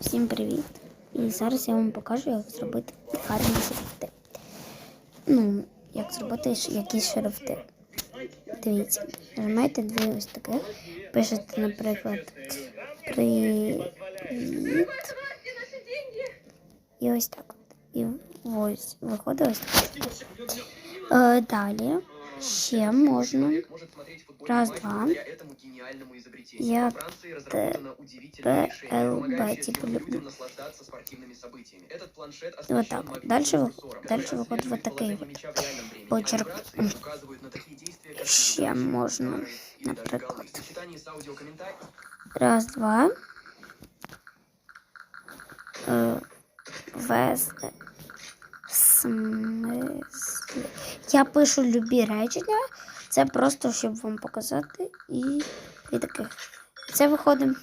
Всім привіт! І зараз я вам покажу, як зробити гарні шрифти. Ну, як зробити якісь шрифти. Дивіться, нажимаєте дві ось таких, пишете, наприклад, привіт. І ось так. І ось виходить ось так. Е, далі Чем можно? Раз, два. Я ТПЛБ люблю. Вот так. Дальше, дальше выходит вот такой вот почерк. Чем можно, например. Раз, два. Вес. См... Я пишу любі речення. Це просто, щоб вам показати. І, і таких. Це виходить